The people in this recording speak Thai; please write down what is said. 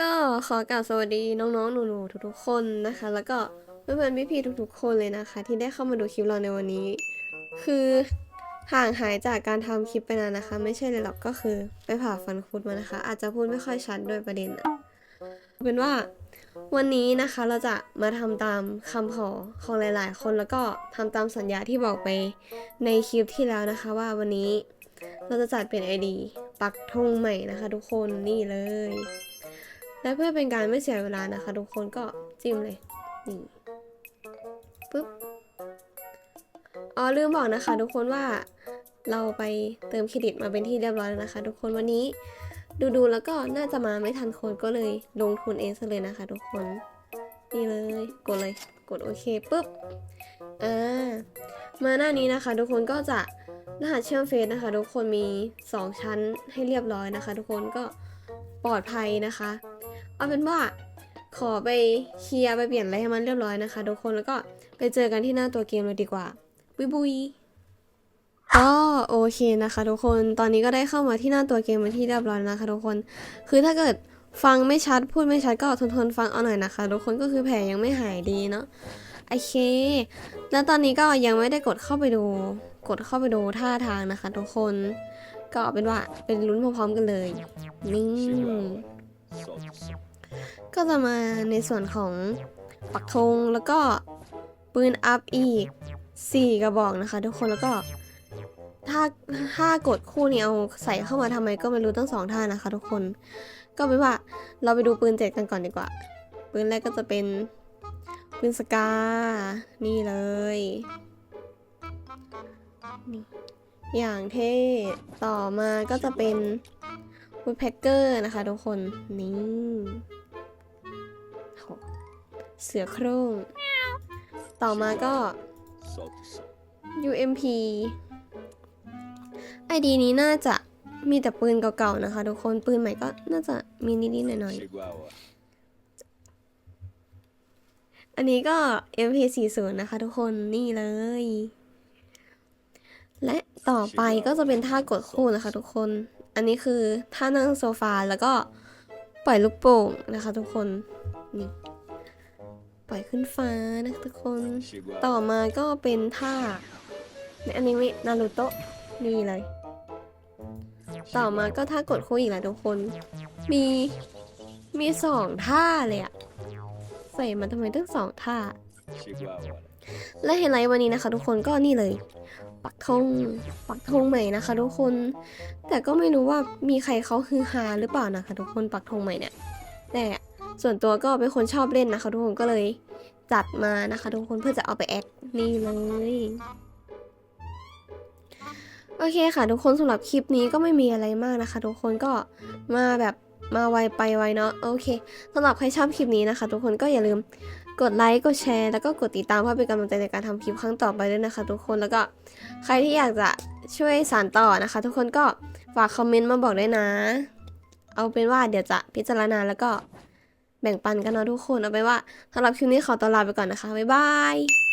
ก็ขอกล่าวสวัสดีน้องๆ หนูๆ ทุกๆ คนนะคะ แล้วก็เพื่อนๆ พี่ๆ ทุกๆ คนเลยนะคะ ที่ได้เข้ามาดูคลิปเราในวันนี้ คือห่างหายจากการทำคลิปไปนานนะคะ ไม่ใช่เลยหรอกก็คือไปผ่าฟันคุดมานะคะ อาจจะพูดไม่ค่อยชัดด้วยประเด็นอะเป็นว่าวันนี้นะคะเราจะมาทำตามคำขอของหลาย ๆ คนแล้วก็ทำตามสัญญาที่บอกไปในคลิปที่แล้วนะคะ ว่าวันนี้เราจะจัดเป็น ID ปักธงใหม่นะคะ ทุกคนนี่เลย และเพื่อเป็นการไม่เสียเวลานะคะ ทุกคนก็จิ้มเลยนี่ปุ๊บอ๋อลืมบอกนะคะ ทุกคนว่าเราไปเติมเครดิตมาเป็นที่เรียบร้อยแล้วนะคะ ทุกคนวันนี้ดูดูๆแล้วก็น่าจะมาไม่ทันคนก็เลยลงทุนเองซะเลยนะคะ ทุกคนนี่เลยกดเลยกดโอเคปุ๊บอ่ามาหน้านี้นะคะ ทุกคนก็จะรหัสเชื่อมเฟซนะคะ ทุกคนมี 2 ชั้นให้เรียบร้อยนะคะ ทุกคนก็ปลอดภัยนะคะ เอาเป็นว่าขอไปเคลียร์ไปเปลี่ยนอะไรให้มันเรียบร้อยนะคะทุกคนแล้วก็ไปเจอกันที่หน้าตัวเกมเลยดีกว่า บุยบุยก็โอเคนะคะ ทุกคนตอนนี้ก็ได้เข้ามาที่หน้าตัวเกมเป็นที่เรียบร้อยแล้วนะคะ ทุกคนคือถ้าเกิดฟังไม่ชัดพูดไม่ชัดก็ทนทนๆฟังเอาหน่อยนะคะ ทุกคนก็คือแผลยังไม่หายดีเนาะโอเค แล้วตอนนี้ก็ยังไม่ได้กดเข้าไปดู กดเข้าไปดูท่าทางนะคะ ทุกคนก็เอาเป็นว่าเป็นลุ้นพร้อมๆกันเลยนี่ง ก็จะมาในส่วนของปักธงแล้วก็ปืนอัพอีก 4 กระบอกนะคะ ทุกคนแล้วก็ถ้าถ้ากดคู่นี้เอาใส่เข้ามาทำไมก็ไม่รู้ตั้งสองท่านะคะ ทุกคน ก็เป็นว่าเราไปดูปืนเจ็ดกันก่อนดีกว่า ปืนแรกก็จะเป็นปืนสกา นี่เลยนี่อย่างเท่ ต่อมาก็จะเป็น วูดแพ็กเกอร์นะคะทุกคน นี่โหเสือโคร่ง ต่อมาก็ UMP ID นี้น่าจะมีแต่ปืนเก่าๆนะคะทุกคนปืนใหม่ก็น่าจะมีนิดๆหน่อยๆ อันนี้ก็ MP40 นะคะทุกคนนี่เลย ต่อไปก็จะเป็นท่ากดคู่นะคะ ทุกคน อันนี้คือท่านั่งโซฟาแล้วก็ปล่อยลูกโป่งนะคะ ทุกคน นี่ ปล่อยขึ้นฟ้านะคะทุกคน ต่อมาก็เป็นท่าในอนิเมะนารูโตะนี่เลย ต่อมาก็ท่ากดคู่อีกแล้วทุกคน มีมีสองท่าเลยอะใส่มาทำไมตั้งสองท่า และไฮไลท์วันนี้นะคะ ทุกคนก็นี่เลย ปักธงปักธงใหม่นะคะ ทุกคน แต่ก็ไม่รู้ว่ามีใครเขาฮือฮาหรือเปล่านะคะ ทุกคนปักธงใหม่เนี่ย แต่ส่วนตัวก็เป็นคนชอบเล่นนะคะ ทุกคนก็เลยจัดมานะคะ ทุกคนเพื่อจะเอาไปแอคนี่เลยโอเคค่ะ ทุกคนสำหรับคลิปนี้ก็ไม่มีอะไรมากนะคะ ทุกคนก็มาแบบมาไวไปไวเนาะโอเคสำหรับใครชอบคลิปนี้นะคะ ทุกคนก็อย่าลืม กดไลค์ กดแชร์ แล้วก็กดติดตามเพื่อเป็นกำลังใจในการทำคลิปครั้งต่อไปด้วยนะคะ ทุกคน แล้วก็ใครที่อยากจะช่วยสานต่อนะคะ ทุกคนก็ฝากคอมเมนต์มาบอกด้วยนะ เอาเป็นว่าเดี๋ยวจะพิจารณาแล้วก็แบ่งปันกันเนาะทุกคน เอาเป็นว่าสำหรับคลิปนี้ขอตัวลาไปก่อนนะคะ บ๊ายบาย